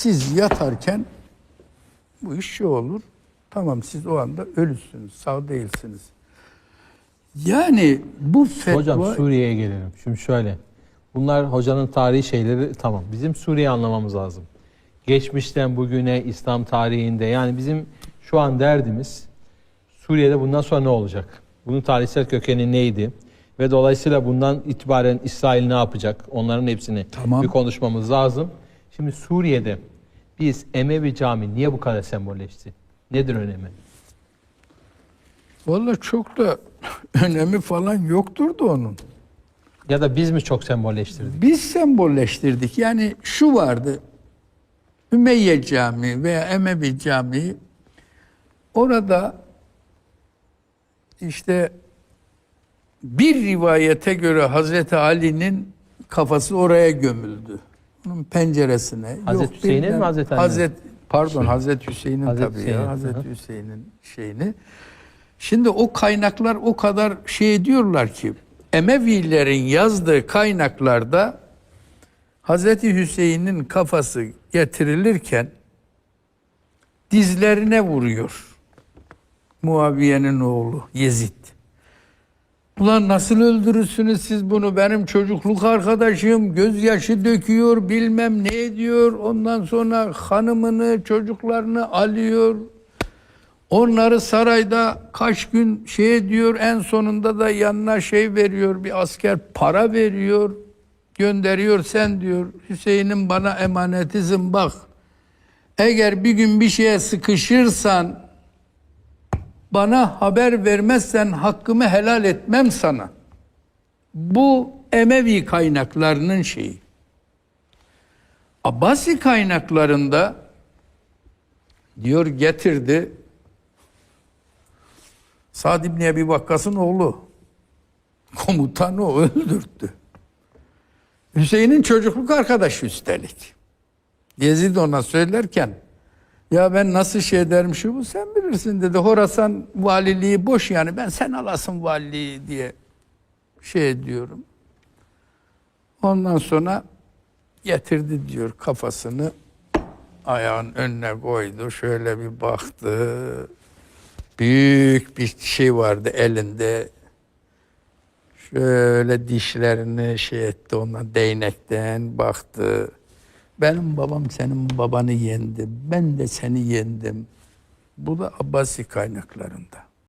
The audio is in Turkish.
siz yatarken bu iş şu olur. Tamam siz o anda ölüsünüz, sağ değilsiniz. Yani bu fetva Hocam Suriye'ye gelelim. Şimdi şöyle. Bunlar hocanın tarihi şeyleri tamam. Bizim Suriye anlamamız lazım. Geçmişten bugüne İslam tarihinde yani bizim şu an derdimiz Suriye'de bundan sonra ne olacak? Bunun tarihsel kökeni neydi? Ve dolayısıyla bundan itibaren İsrail ne yapacak? Onların hepsini Tamam. bir konuşmamız lazım. Şimdi Suriye'de biz Emevi Camii niye bu kadar sembolleşti? Nedir önemi? Vallahi çok da önemi falan yoktur da onun. Ya da biz mi çok sembolleştirdik? Biz sembolleştirdik. Yani şu vardı. Ümeyye Camii veya Emevi Camii orada işte bir rivayete göre Hazreti Ali'nin kafası oraya gömüldü. Onun penceresine. Hazreti Hüseyin'in mi, Hazreti? Hazret, pardon Hazreti Hüseyin'in Hazreti tabii Hüseyin, ya. Hazreti. Hüseyin'in şeyini. Şimdi o kaynaklar o kadar şey diyorlar ki Emevilerin yazdığı kaynaklarda Hazreti Hüseyin'in kafası getirilirken dizlerine vuruyor. Muaviye'nin oğlu Yezid. Ulan nasıl öldürürsünüz siz bunu? Benim çocukluk arkadaşım gözyaşı döküyor, bilmem ne ediyor. Ondan sonra hanımını, çocuklarını alıyor. Onları sarayda kaç gün şey ediyor. En sonunda da yanına şey veriyor. Bir asker para veriyor. Gönderiyor sen diyor. Hüseyin'in bana emanetisin bak. Eğer bir gün bir şeye sıkışırsan bana haber vermezsen hakkımı helal etmem sana. Bu Emevi kaynaklarının şeyi. Abbasi kaynaklarında diyor getirdi Sa'd İbni Ebi Vakkas'ın oğlu. Komutanı o öldürttü. Hüseyin'in çocukluk arkadaşı üstelik. Yezid ona söylerken ya ben nasıl şey ederim bu sen bilirsin dedi. Horasan valiliği boş yani ben sen alasın valiliği diye şey ediyorum. Ondan sonra getirdi diyor kafasını ayağın önüne koydu. Şöyle bir baktı. Büyük bir şey vardı elinde. Şöyle dişlerini şey etti ona değnekten baktı. Benim babam senin babanı yendi. Ben de seni yendim. Bu da Abbasi kaynaklarında.